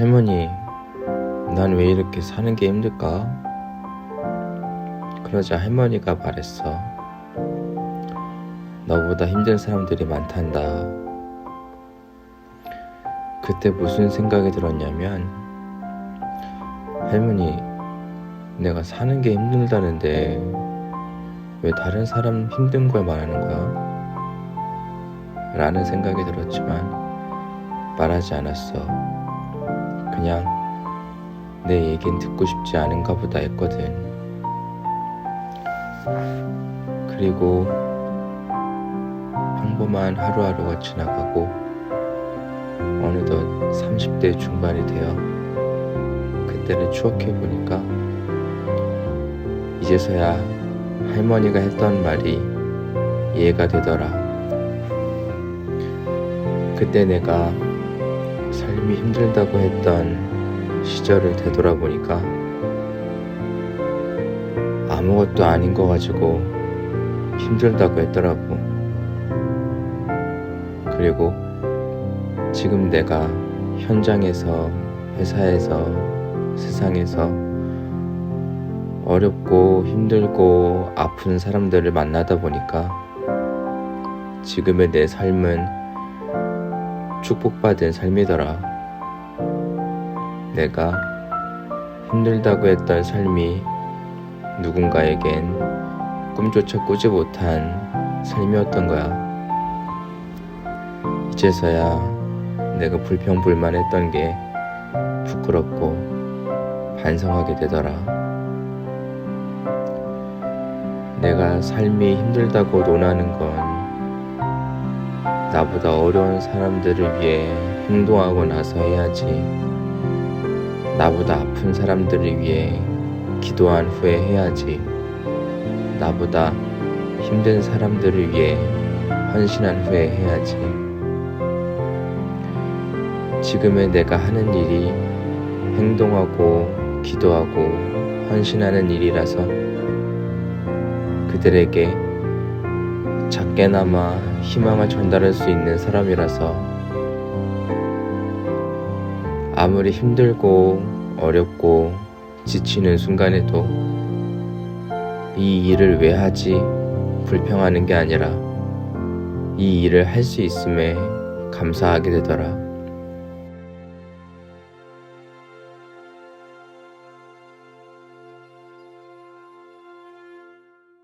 할머니, 난 왜 이렇게 사는 게 힘들까? 그러자 할머니가 말했어. 너보다 힘든 사람들이 많단다. 그때 무슨 생각이 들었냐면, 할머니, 내가 사는 게 힘들다는데, 왜 다른 사람 힘든 걸 말하는 거야? 라는 생각이 들었지만, 말하지 않았어. 그냥 내 얘긴 듣고 싶지 않은가 보다 했거든. 그리고 평범한 하루하루가 지나가고 어느덧 30대 중반이 되어 그때를 추억해 보니까 이제서야 할머니가 했던 말이 이해가 되더라. 그때 내가 삶이 힘들다고 했던 시절을 되돌아보니까 아무것도 아닌 거 가지고 힘들다고 했더라고. 그리고 지금 내가 현장에서, 회사에서, 세상에서 어렵고 힘들고 아픈 사람들을 만나다 보니까 지금의 내 삶은 축복받은 삶이더라. 내가 힘들다고 했던 삶이 누군가에겐 꿈조차 꾸지 못한 삶이었던 거야. 이제서야 내가 불평불만했던 게 부끄럽고 반성하게 되더라. 내가 삶이 힘들다고 논하는 건 나보다 어려운 사람들을 위해 행동하고 나서 해야지. 나보다 아픈 사람들을 위해 기도한 후에 해야지. 나보다 힘든 사람들을 위해 헌신한 후에 해야지. 지금의 내가 하는 일이 행동하고 기도하고 헌신하는 일이라서 그들에게 작게나마 희망을 전달할 수 있는 사람이라서 아무리 힘들고 어렵고 지치는 순간에도 이 일을 왜 하지 불평하는 게 아니라 이 일을 할 수 있음에 감사하게 되더라.